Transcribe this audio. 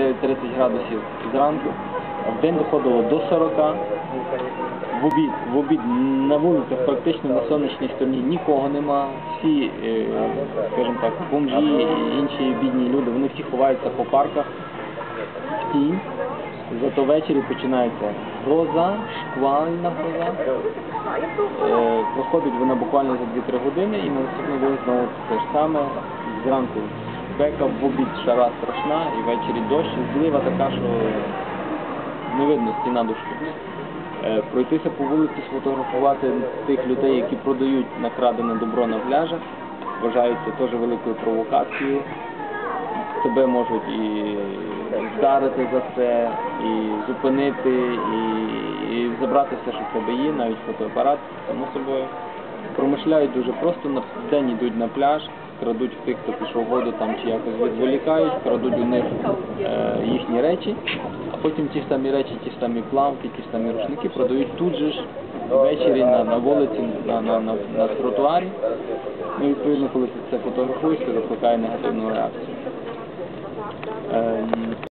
29-30 градусів зранку. В день доходило до 40. В обід, в обід на вулицях практично на сонячній стороні нікого нема. Всі, е, скажімо так, бомжі і інші бідні люди, вони всі ховаються по парках в тінь. Зато ввечері починається гроза, шквальна гроза. Е, проходить вона буквально за 2-3 години і на наступний день знову те ж саме. Зранку спека, в обід шара страшна і ввечері дощ, і злива така, що не видно стіна дощу. Е, Пройтися по вулиці, сфотографувати тих людей, які продають накрадене добро на пляжах, вважається теж великою провокацією. Тебе можуть і вдарити за це, і зупинити, і, і забрати все, що в тебе є, навіть фотоапарат, само собою. Промишляють дуже просто, на день йдуть на пляж, крадуть в тих, хто пішов воду там чи якось відволікають, крадуть у них е, їхні речі, а потім ті ж самі речі, ті ж самі плавки, ті ж самі рушники продають тут же ж ввечері на, на вулиці, на, на, на, на тротуарі. Ну, відповідно, коли ти це фотографуєш, це викликає негативну реакцію. Ем,